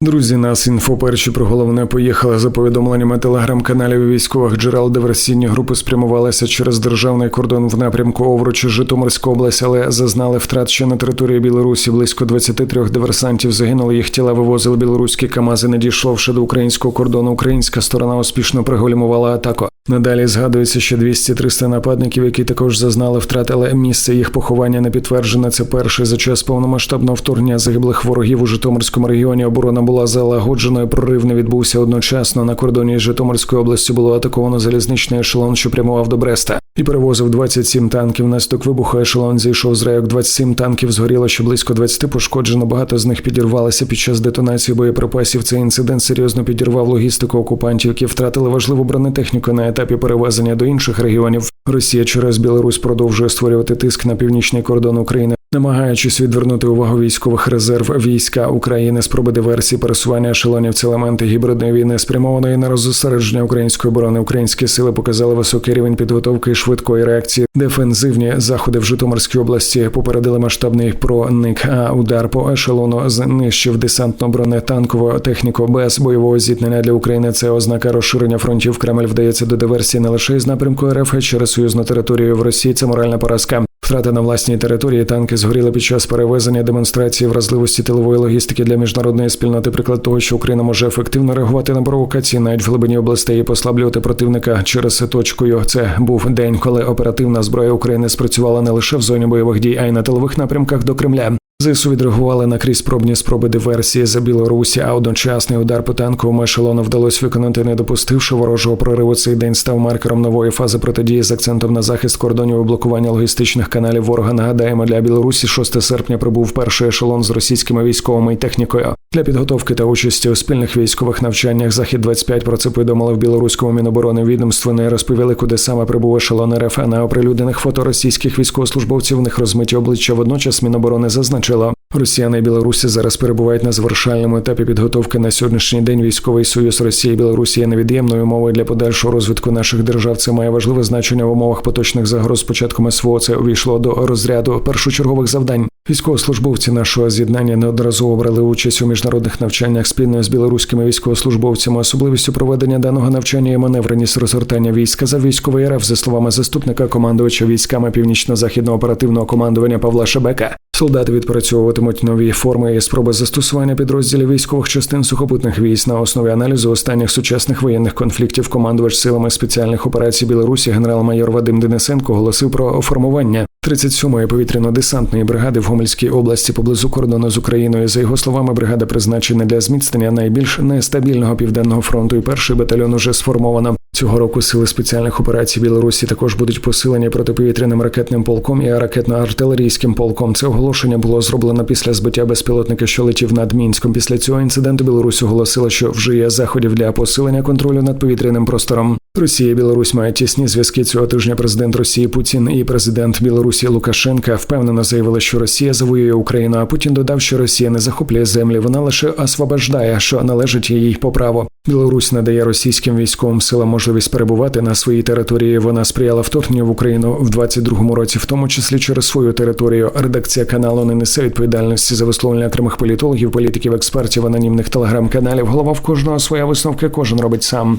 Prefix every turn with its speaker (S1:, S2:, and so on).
S1: Друзі, нас інфо перші про головне поїхали за повідомленнями телеграм-каналів військових джерел. Диверсійні групи спрямувалися через державний кордон в напрямку Овручі, Житомирська область, але зазнали втрат ще на території Білорусі. Близько 23 диверсантів загинули. Їх тіла вивозили білоруські камази. Не дійшовши до українського кордону. Українська сторона успішно пригальмувала атаку. Надалі згадується ще 200-300 нападників, які також зазнали втрат, але місце їх поховання не підтверджене. Це перший за час повномасштабного вторгнення загиблих ворогів у Житомирському регіоні. Оборона була залагодженою. Прорив не відбувся одночасно. На кордоні з Житомирської області було атаковано залізничний ешелон, що прямував до Бреста, і перевозив 27 танків. Насток вибуху ешелон зійшов з рейок. 27 танків згоріло, що близько 20 пошкоджено. Багато з них підірвалися під час детонації боєприпасів. Цей інцидент серйозно підірвав логістику окупантів, які втратили важливу бронетехніку на етапі перевезення до інших регіонів. Росія через Білорусь продовжує створювати тиск на північний кордон України. Намагаючись відвернути увагу військових резерв війська України, спроби диверсії пересування ешелонів це елементи гібридної війни, спрямованої на роззосередження української оборони. Українські сили показали високий рівень підготовки і швидкої реакції. Дефензивні заходи в Житомирській області попередили масштабний проник. А удар по ешелону знищив десантно бронетанкову техніку без бойового зіткнення для України. Це ознака розширення фронтів. Кремль вдається до диверсії не лише із напрямку РФ а через союзну територію в Росії. Це моральна поразка. Втрати на власній території танки згоріли під час перевезення демонстрації вразливості тилової логістики для міжнародної спільноти. Приклад того, що Україна може ефективно реагувати на провокації навіть в глибині областей і послаблювати противника через точкою. Це був день, коли оперативна зброя України спрацювала не лише в зоні бойових дій, а й на тилових напрямках до Кремля. ЗСУ відреагували на крізь пробні спроби диверсії за Білорусі, а одночасний удар по танковому ешелону вдалося виконати, не допустивши ворожого прориву. Цей день став маркером нової фази протидії з акцентом на захист кордонів і блокування логістичних каналів. Ворога нагадаємо для Білорусі 6 серпня прибув перший ешелон з російськими військовими і технікою для підготовки та участі у спільних військових навчаннях. Захід 25 про це повідомили в білоруському міноборони відомстві. Не розповіли, куди саме прибув ешелон РФ, а на оприлюднених фото російських військовослужбовців в них розмиті обличчя. Водночас міноборони зазначили, Росіяни і Білорусі зараз перебувають на завершальному етапі підготовки на сьогоднішній день. Військовий союз Росії і Білорусі є невід'ємною умовою для подальшого розвитку наших держав. Це має важливе значення в умовах поточних загроз. Початком СВО це увійшло до розряду першочергових завдань. Військовослужбовці нашого з'єднання неодноразово брали участь у міжнародних навчаннях спільно з білоруськими військовослужбовцями. Особливістю проведення даного навчання є маневреність розгортання військ, сказав військовий РФ за словами заступника командувача військами північно-західного оперативного командування Павла Шебека. Солдати відпрацьовуватимуть нові форми і спроби застосування підрозділів військових частин сухопутних військ на основі аналізу останніх сучасних воєнних конфліктів. Командувач силами спеціальних операцій Білорусі генерал-майор Вадим Денисенко оголосив про формування 37-ї повітряно-десантної бригади в Гомельській області поблизу кордону з Україною. За його словами, бригада призначена для зміцнення найбільш нестабільного південного фронту. І перший батальйон уже сформовано. Цього року сили спеціальних операцій Білорусі також будуть посилені протиповітряним ракетним полком і ракетно-артилерійським полком. Це оголошення було зроблено після збиття безпілотника, що летів над мінськом. Після цього інциденту Білорусь оголосила, що вжиє заходів для посилення контролю над повітряним простором. Росія і Білорусь мають тісні зв'язки цього тижня. Президент Росії Путін і президент Білорусі Лукашенка впевнено заявили, що Росія завоює Україну. А Путін додав, що Росія не захоплює землі, вона лише освобождає, що належить їй по праву. Білорусь надає російським військовим силам можливість перебувати на своїй території. Вона сприяла вторгненню в Україну в 22-му році, в тому числі через свою територію. Редакція каналу не несе відповідальності за висловлення окремих політологів, політиків, експертів, анонімних телеграм-каналів. Голова в кожного своя висновка, кожен робить сам.